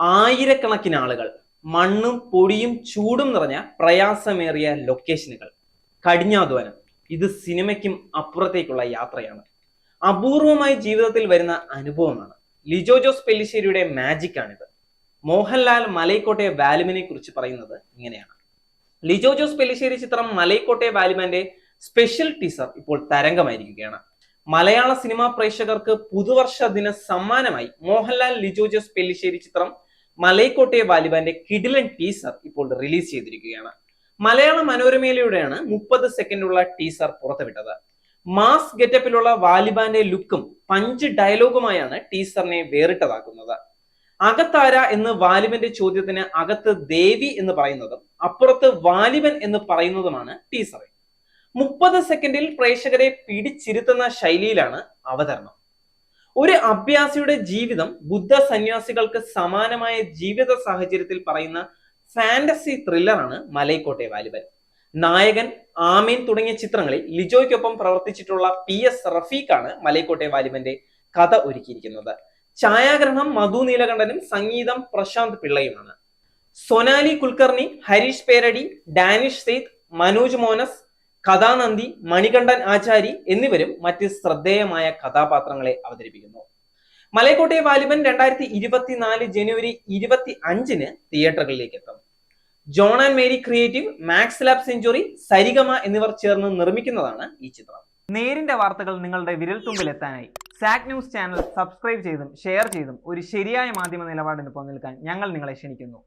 ആയിരക്കണക്കിന് ആളുകൾ മണ്ണും പൊടിയും ചൂടും നിറഞ്ഞ പ്രയാസമേറിയ ലൊക്കേഷനുകൾ കഠിനാധ്വാനം. ഇത് സിനിമയ്ക്കും അപ്പുറത്തേക്കുള്ള യാത്രയാണ്. അപൂർവമായി ജീവിതത്തിൽ വരുന്ന അനുഭവമാണ്. ലിജോ ജോസ് പെല്ലിശ്ശേരിയുടെ മാജിക് ആണിത്. മോഹൻലാൽ മലൈക്കോട്ടെ വാലുമിനെ കുറിച്ച് പറയുന്നത് ഇങ്ങനെയാണ്. ലിജോ ജോസ് പെല്ലിശ്ശേരി ചിത്രം മലൈക്കോട്ടെ വാലുമാന്റെ സ്പെഷ്യൽ ടീസർ ഇപ്പോൾ തരംഗമായിരിക്കുകയാണ്. മലയാള സിനിമാ പ്രേക്ഷകർക്ക് പുതുവർഷ ദിന സമ്മാനമായി മോഹൻലാൽ ലിജോ ജോസ് പെല്ലിശ്ശേരി ചിത്രം മലൈക്കോട്ടെ വാലിബാന്റെ കിഡിലൻ ടീസർ ഇപ്പോൾ റിലീസ് ചെയ്തിരിക്കുകയാണ്. മലയാള മനോരമയിലൂടെയാണ് മുപ്പത് സെക്കൻഡുള്ള ടീസർ പുറത്തുവിട്ടത്. മാസ് ഗെറ്റപ്പിലുള്ള വാലിബാന്റെ ലുക്കും പഞ്ച് ഡയലോഗുമായാണ് ടീസറിനെ വേറിട്ടതാക്കുന്നത്. അകത്താര എന്ന് വാലിബന്റെ ചോദ്യത്തിന് അകത്ത് ദേവി എന്ന് പറയുന്നതും അപ്പുറത്ത് വാലിബൻ എന്ന് പറയുന്നതുമാണ് ടീസറിൽ മുപ്പത് സെക്കൻഡിൽ പ്രേക്ഷകരെ പിടിച്ചിരുത്തുന്ന ശൈലിയിലാണ് അവതരണം. ഒരു അഭ്യാസിയുടെ ജീവിതം ബുദ്ധ സന്യാസികൾക്ക് സമാനമായ ജീവിത സാഹചര്യത്തിൽ പറയുന്ന ഫാന്റസി ത്രില്ലറാണ് മലൈക്കോട്ടെ വാലിബൻ. നായകൻ ആമീൻ തുടങ്ങിയ ചിത്രങ്ങളിൽ ലിജോയ്ക്കൊപ്പം പ്രവർത്തിച്ചിട്ടുള്ള പി എസ് റഫീഖാണ് മലൈക്കോട്ടെ വാലിബന്റെ കഥ ഒരുക്കിയിരിക്കുന്നത്. ഛായാഗ്രഹണം മധു നീലകണ്ഠനും സംഗീതം പ്രശാന്ത് പിള്ളയുമാണ്. സൊനാലി കുൽക്കർണി ഹരീഷ് പേരടി ഡാനിഷ് സെയ്ദ് മനോജ് മോനസ് കഥാനന്ദി മണികണ്ഠൻ ആചാരി എന്നിവരും മറ്റ് ശ്രദ്ധേയമായ കഥാപാത്രങ്ങളെ അവതരിപ്പിക്കുന്നു. മലയക്കോട്ടെ വാലിബൻ രണ്ടായിരത്തി ഇരുപത്തിനാല് ജനുവരി ഇരുപത്തി അഞ്ചിന് തിയേറ്ററുകളിലേക്ക് എത്തും John and Mary Creative Max Lab Century Saregama എന്നിവർ ചേർന്ന് നിർമ്മിക്കുന്നതാണ് ഈ ചിത്രം. നേരിന്റെ വാർത്തകൾ നിങ്ങളുടെ വിരൽത്തുമ്പിൽ എത്താനായി സാക് ന്യൂസ് ചാനൽ സബ്സ്ക്രൈബ് ചെയ്തും ഷെയർ ചെയ്തും ഒരു ശരിയായ മാധ്യമ നിലപാടിന് നിൽക്കാൻ ഞങ്ങൾ നിങ്ങളെ ക്ഷണിക്കുന്നു.